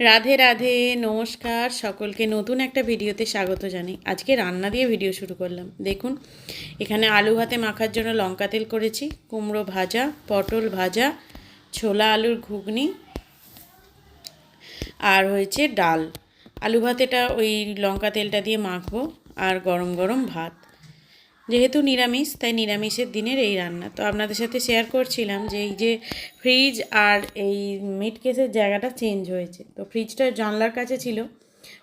রাধে রাধে, নমস্কার। সকলকে নতুন একটা ভিডিওতে স্বাগত জানাই। আজকে রান্না দিয়ে ভিডিও শুরু করলাম। দেখুন, এখানে আলু ভাতে মাখার জন্য লঙ্কা তেল করেছি, কুমড়ো ভাজা, পটল ভাজা, ছোলা আলুর ঘুগনি আর হয়েছে ডাল। আলু ভাতেটা ওই লঙ্কা তেলটা দিয়ে মাখবো আর গরম গরম ভাত। যেহেতু নিরামিষ, তাই নিরামিষের দিনের এই রান্না। তো আপনাদের সাথে শেয়ার করছিলাম যে এই যে ফ্রিজ আর এই মিট কেসের জায়গাটা চেঞ্জ হয়েছে। তো ফ্রিজটা জানলার কাছে ছিল,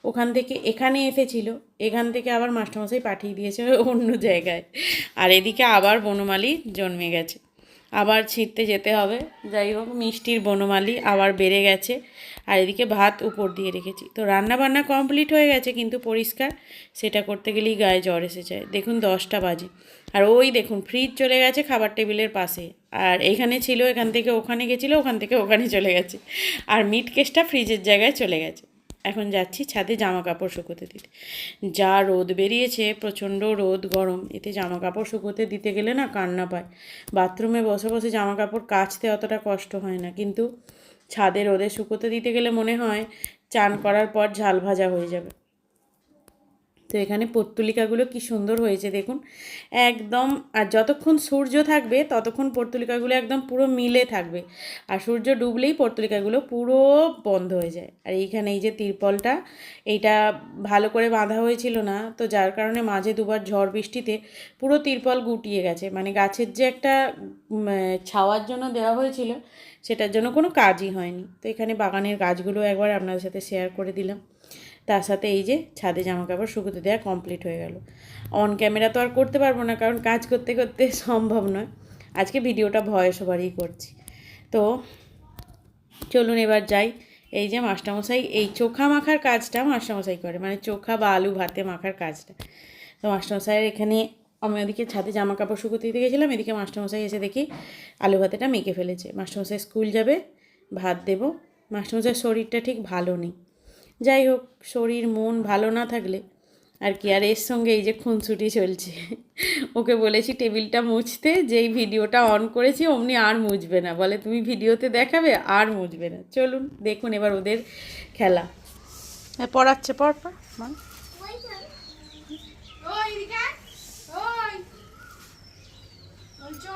ওখান থেকে এখানে এসেছিল, এখান থেকে আবার মাস্টারমশাই পাঠিয়ে দিয়েছে অন্য জায়গায়। আর এদিকে আবার বনমালি জন্মে গেছে। আবার ছিঁড়তে যেতে হবে। যাই হোক, মিষ্টির বনমালি আবার বেড়ে গেছে আর এদিকে ভাত উপর দিয়ে রেখেছি। তো রান্না বান্না কমপ্লিট হয়ে গেছে কিন্তু পরিষ্কার, সেটা করতে গেলেই গায়ে জ্বর এসে যায়। দেখুন দশটা বাজে। আর ওই দেখুন ফ্রিজ চলে গেছে খাবার টেবিলের পাশে। আর এখানে ছিল, এখান থেকে ওখানে গেছিল, ওখান থেকে ওখানে চলে গেছে। আর মিট কেসটা ফ্রিজের জায়গায় চলে গেছে। এখন যাচ্ছি ছাদে জামা কাপড় শুকোতে দিতে। যা রোদ বেরিয়েছে, প্রচণ্ড রোদ, গরম, এতে জামা কাপড় শুকোতে দিতে গেলে না কান্না পায়। বাথরুমে বসে বসে জামা কাপড় কাচতে অতটা কষ্ট হয় না, কিন্তু ছাদে রোদে শুকোতে দিতে গেলে মনে হয় চান করার পর ঝাল ভাজা হয়ে যাবে। তো এখানে পর্তুলিকাগুলো কি সুন্দর হয়েছে দেখুন। একদম, আর যতক্ষণ সূর্য থাকবে, ততক্ষণ পর্তুলিকাগুলো একদম পুরো মিলে থাকবে। আর সূর্য ডুবলেই পর্তুলিকাগুলো পুরো বন্ধ হয়ে যায়। আর এইখানে এই যে তিরপলটা, এইটা ভালো করে বাঁধা হয়েছিল না, তো যার কারণে মাঝে দুবার ঝড় বৃষ্টিতে পুরো তিরপল গুটিয়ে গেছে। মানে গাছের যে একটা ছাওয়ার জন্য দেওয়া হয়েছিল, সেটার জন্য কোনো কাজই হয়নি। তো এখানে বাগানের গাছগুলো একবার আপনাদের সাথে শেয়ার করে দিলাম। তার সাথে এই যে ছাদে জামা কাপড় শুকোতে দেওয়া কমপ্লিট হয়ে গেল। অন ক্যামেরা তো আর করতে পারব না, কারণ কাজ করতে করতে সম্ভব নয়। আজকে ভিডিওটা ভয়েস ওভারই করছি। তো চলুন এবার যাই। এই যে মাস্টারমশাই, এই চোখা মাখার কাজটা মাস্টারমশাই করে মানে চোখা বা আলু ভাতে মাখার কাজটা। তো মাস্টারমশাইয়ের এখানে আমি ওদিকে ছাদে জামা কাপড় শুকোতে দিতে গেছিলাম, এদিকে মাস্টারমশাই এসে দেখি আলু ভাতেটা মেখে ফেলেছে। মাস্টারমশাই স্কুল যাবে, ভাত দেবো। মাস্টারমশাইয়ের শরীরটা ঠিক ভালো নেই। যাই হোক শরীর মন ভালো না থাকলে আর কি আর এর সঙ্গে এই যে খুনসুটি চলছে ওকে বলেছি টেবিলটা মুছতে যেই ভিডিওটা অন করেছি অমনি আর মুছবে না বলে তুমি ভিডিওতে দেখাবে আর মুছবে না চলুন দেখুন এবার ওদের খেলা হ্যাঁ, পড়াচ্ছে চ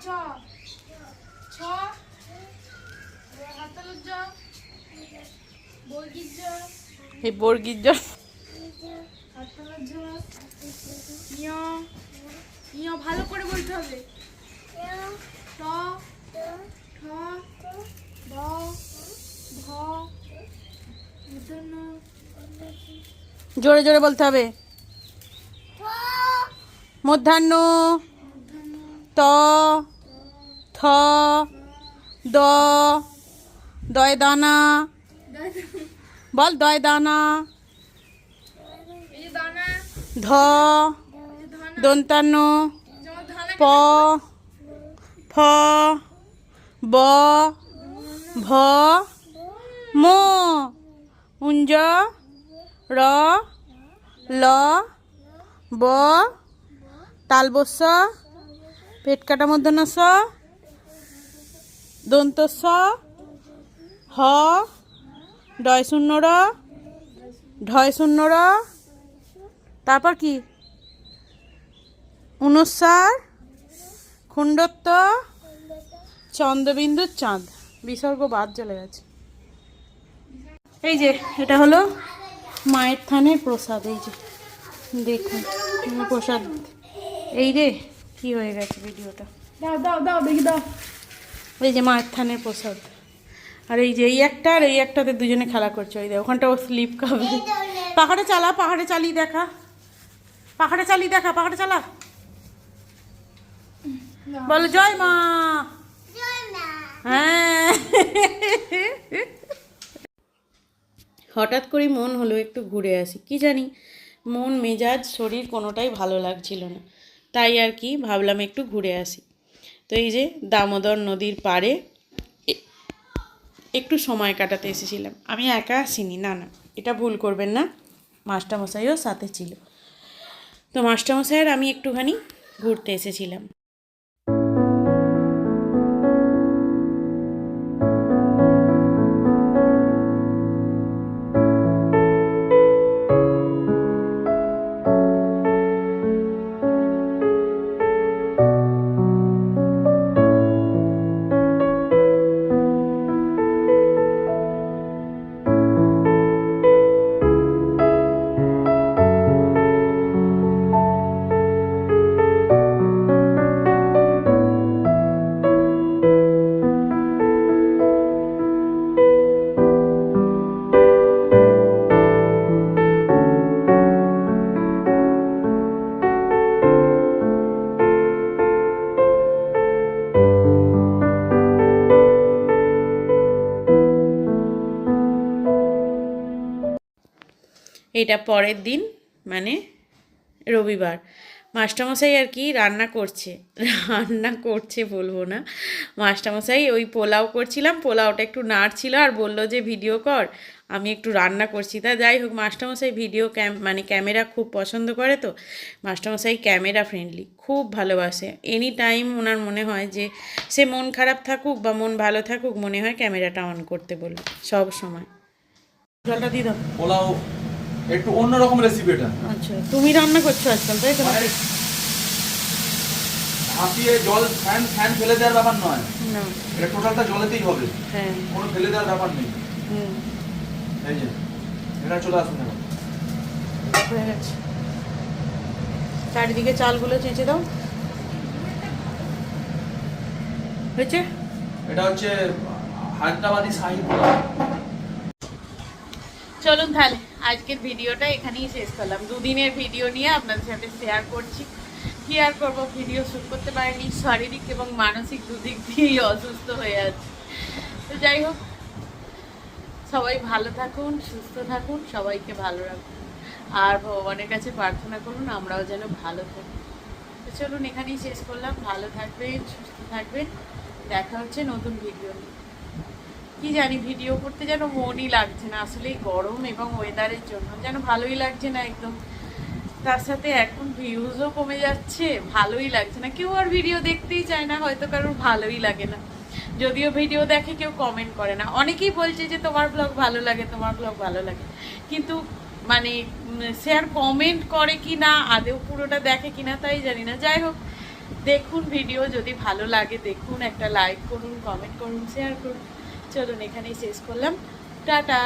চ চ ছ এই বর্গির জন্য হাততালুর জ ইয় ভালো করে বলতে হবে। ট ঠ ড ঢ জোরে জোরে বলতে হবে। মধ্যাহ্ন। ত থ দ। দয় দানা বল দয় দানা ধ। দন্তান্ন প। ফ। ব। ভ। ম। উঞ্জ। র। ল। ব। তালবস পেট কাটা মধ্যন স দন্ত স হ ডয় শূন্য র ঢয় শূন্য র তারপর কি? অনুসার খুণ্ডত্ব চন্দ্রবিন্দু চাঁদ। বিসর্গ বাদ চলে গেছে। এই যে এটা হলো মায়ের থানের প্রসাদ এই যে। দেখুন প্রসাদ। এই রে কি হয়ে গেছে ভিডিওটা? দাও দাও দাও দেখি দাও। এই যে মায়ের থানের প্রসাদ। আর এই যে, এই একটা আর এই একটাতে দুজনে খেলা করছে। ওই দেখ ওখানটা ও স্লিপ খাবে। পাহাড়ে চালা, পাহাড়ে চালিয়ে দেখা। পাহাড়ে চালিয়ে দেখা, পাহাড়ে চালা। বলো, জয় মা। হ্যাঁ। হঠাৎ করে মন হলো একটু ঘুরে আসি। কি জানি, মন, মেজাজ, শরীর কোনোটাই ভালো লাগছিল না। তাই আর কি, ভাবলাম একটু ঘুরে আসি। তো এই যে, দামোদর নদীর পাড়ে একটু সময় কাটাতে এসেছিলাম। আমি একা আসিনি, না না, এটা ভুল করবেন না, মাস্টারমশাইও সাথে ছিল। তো মাস্টারমশাইয়ের আমি একটুখানি ঘুরতে এসেছিলাম। এটা পরের দিন মানে রবিবার। মাস্টারমশাই আর কি রান্না করছে। রান্না করছে বলব না। মাস্টারমশাই ওই পোলাও করছিলাম, পোলাওটা একটু নাড়ছিল আর বলল যে, ভিডিও কর, আমি একটু রান্না করছি। তা যাই হোক, মাস্টারমশাই ভিডিও ক্যাম মানে ক্যামেরা খুব পছন্দ করে তো, মাস্টারমশাই ক্যামেরা ফ্রেন্ডলি খুব ভালোবাসে। এনি টাইম ওনার মনে হয় যে, সে মন খারাপ থাকুক বা মন ভালো থাকুক, মনে হয় ক্যামেরাটা অন করতে বলবে, সব সময়। জলটা দিয়ে দাও পোলাও একটু অন্যরকম রেসিপি এটা। আচ্ছা তুমি রান্না করছ আজকাল তাই তো? মানে ভাপিয়ে জল ফ্যান ফ্যান ফেলে দেওয়ার ব্যাপার নয়। না। এটা টোটালটা জলেতেই হবে। হ্যাঁ। কোনো ফেলে দেওয়ার ব্যাপার নেই। হুম। এই যে এটা চলে আসুন এখন হয়ে গেছে। চারিদিকে চালগুলো চেঁচে দাও। হয়েছে? এটা হচ্ছে হায়দ্রাবাদি শাহি চলুন তাহলে। আজকের ভিডিওটা এখানেই শেষ করলাম। দুদিনের ভিডিও নিয়ে আপনাদের সাথে শেয়ার করছি। কি আর করব ভিডিও শ্যুট করতে পারিনি। শারীরিক এবং মানসিক দুদিক দিয়েই অসুস্থ হয়ে আছে। তো যাই হোক, সবাই ভালো থাকুন, সুস্থ থাকুন, সবাইকে ভালো রাখুন। আর ভগবানের কাছে প্রার্থনা করুন, আমরাও যেন ভালো থাকি। তো চলুন এখানেই শেষ করলাম। ভালো থাকবেন, সুস্থ থাকবেন। দেখা হচ্ছে নতুন ভিডিও নিয়ে। কি জানি, ভিডিও করতে যেন মনই লাগছে না। আসলে গরম এবং ওয়েদারের জন্য যেন ভালোই লাগছে না একদম। তার সাথে এখন ভিউজও কমে যাচ্ছে, ভালোই লাগছে না। কেউ আর ভিডিও দেখতেই চায় না, হয়তো কারোর ভালোই লাগে না। যদিও ভিডিও দেখে কেউ কমেন্ট করে না। অনেকেই বলছে যে, তোমার ব্লগ ভালো লাগে, তোমার ব্লগ ভালো লাগে। কিন্তু মানে সে আর কমেন্ট করে কি না আদেও পুরোটা দেখে কি না, তাই জানি না। যাই হোক, দেখুন ভিডিও যদি ভালো লাগে দেখুন, একটা লাইক করুন কমেন্ট করুন শেয়ার করুন। চলুন এখানেই শেষ করলাম। টাটা!